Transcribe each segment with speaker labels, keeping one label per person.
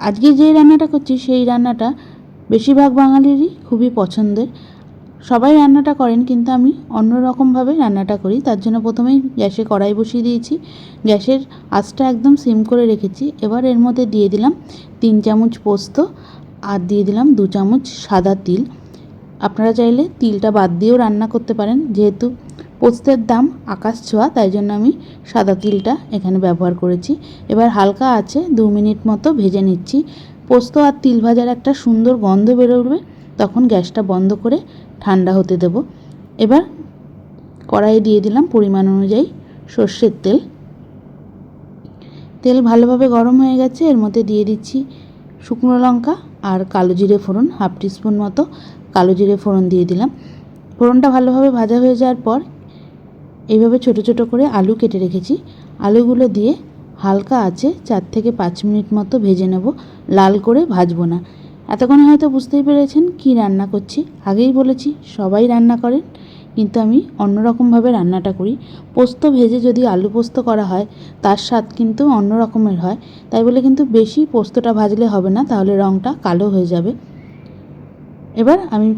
Speaker 1: আজকে যেই রান্নাটা করছি, সেই রান্নাটা বেশিরভাগ বাঙালিরই খুবই পছন্দের। সবাই রান্নাটা করেন, কিন্তু আমি অন্য রকমভাবে রান্নাটা করি। তার জন্য প্রথমেই গ্যাসে কড়াই বসিয়ে দিয়েছি। গ্যাসের আঁচটা একদম সিম করে রেখেছি। এবার এর মধ্যে দিয়ে দিলাম তিন চামচ পোস্ত আর দিয়ে দিলাম দু চামচ সাদা তিল। আপনারা চাইলে তিলটা বাদ দিয়েও রান্না করতে পারেন। যেহেতু পোস্তের দাম আকাশ ছোঁয়া, তাই জন্য আমি সাদা তিলটা এখানে ব্যবহার করেছি। এবার হালকা আছে, দু মিনিট মতো ভেজে নিচ্ছি। পোস্ত আর তিল ভাজার একটা সুন্দর গন্ধ বেরোবে, তখন গ্যাসটা বন্ধ করে ঠান্ডা হতে দেব। এবার কড়াইয়ে দিয়ে দিলাম পরিমাণ অনুযায়ী সর্ষের তেল। তেল ভালোভাবে গরম হয়ে গেছে, এর মধ্যে দিয়ে দিচ্ছি শুকনো লঙ্কা আর কালো জিরে ফোড়ন, হাফ টিস্পুন মতো কালো জিরে ফোড়ন দিয়ে দিলাম। ফোড়নটা ভালোভাবে ভাজা হয়ে যাওয়ার পর এইভাবে ছোট ছোট করে আলু কেটে রেখেছি। আলুগুলো দিয়ে হালকা আছে চার থেকে পাঁচ মিনিট মতো ভেজে নেব। লাল করে ভাজবো না। এতক্ষণ হয়তো বুঝতেই পেরেছেন কি রান্না করছি। আগেই বলেছি, সবাই রান্না করেন, কিন্তু আমি অন্যরকমভাবে রান্নাটা করি। পোস্ত ভেজে যদি আলু পোস্ত করা হয়, তার স্বাদ কিন্তু অন্য রকমের হয়। তাই বলে কিন্তু বেশি পোস্তটা ভাজলে হবে না, তাহলে রঙটা কালো হয়ে যাবে। এবার আমি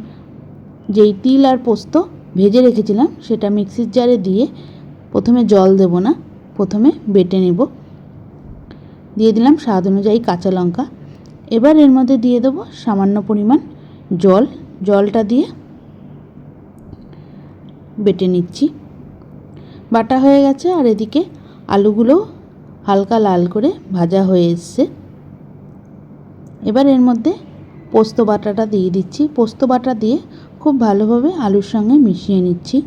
Speaker 1: যেই তিল আর পোস্ত ভেজে রেখেছিলাম, সেটা মিক্সির জারে দিয়ে প্রথমে জল দেব না, প্রথমে বেটে নেব। দিয়ে দিলাম স্বাদ অনুযায়ী কাঁচা লঙ্কা। এবার এর মধ্যে দিয়ে দেবো সামান্য পরিমাণ জল। জলটা দিয়ে বেটে নিচ্ছি। বাটা হয়ে গেছে আর এদিকে আলুগুলো হালকা লাল করে ভাজা হয়ে এসছে। এবার এর মধ্যে পোস্ত বাটাটা দিয়ে দিচ্ছি। পোস্ত বাটা দিয়ে খুব ভালোভাবে আলুর সঙ্গে মিশিয়ে নিচ্ছি।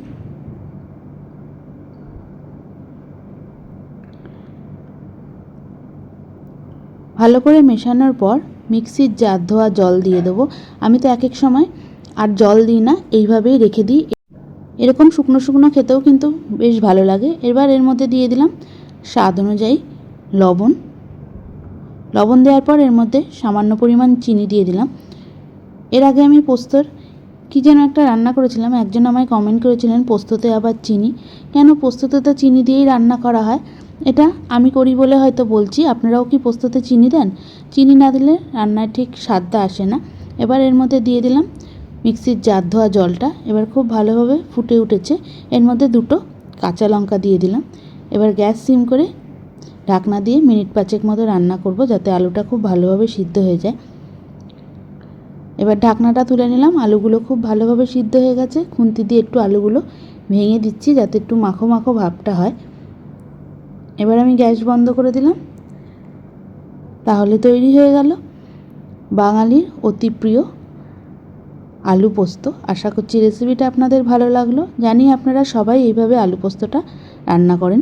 Speaker 1: ভালো করে মেশানোর পর মিক্সির জার ধোয়া জল দিয়ে দেবো। আমি তো এক এক সময় আর জল দিই না, এইভাবেই রেখে দিই। এরকম শুকনো শুকনো খেতেও কিন্তু বেশ ভালো লাগে। এবার এর মধ্যে দিয়ে দিলাম স্বাদ অনুযায়ী লবণ। লবণ দেওয়ার পর এর মধ্যে সামান্য পরিমাণ চিনি দিয়ে দিলাম। এর আগে আমি পোস্তর কী যেন একটা রান্না করেছিলাম, একজন আমায় কমেন্ট করেছিলেন, পোস্ততে আবার চিনি? কেন পোস্ততে তো চিনি দিয়েই রান্না করা হয়? এটা আমি করি বলে হয়তো বলছি, আপনারাও কি পোস্ততে চিনি দেন? চিনি না দিলে রান্নায় ঠিক স্বাদটা আসে না। এবার এর মধ্যে দিয়ে দিলাম মিক্সির জার ধোয়া জলটা, এবার খুব ভালোভাবে ফুটে উঠেছে। এর মধ্যে দুটো কাঁচা লঙ্কা দিয়ে দিলাম। এবার গ্যাস সিম করে ঢাকনা দিয়ে মিনিট পাঁচেক মতো রান্না করব, যাতে আলুটা খুব ভালোভাবে সিদ্ধ হয়ে যায়। এবার ঢাকনাটা তুলে নিলাম। আলুগুলো খুব ভালোভাবে সিদ্ধ হয়ে গেছে। খুন্তি দিয়ে একটু আলুগুলো ভেঙে দিচ্ছি যাতে একটু মাখো মাখো ভাবটা হয়। এবার আমি গ্যাস বন্ধ করে দিলাম। তাহলে তৈরি হয়ে গেল বাঙালির অতি প্রিয় আলু পোস্ত। আশা করছি রেসিপিটা আপনাদের ভালো লাগল। জানি আপনারা সবাই এইভাবে আলু পোস্তটা রান্না করেন।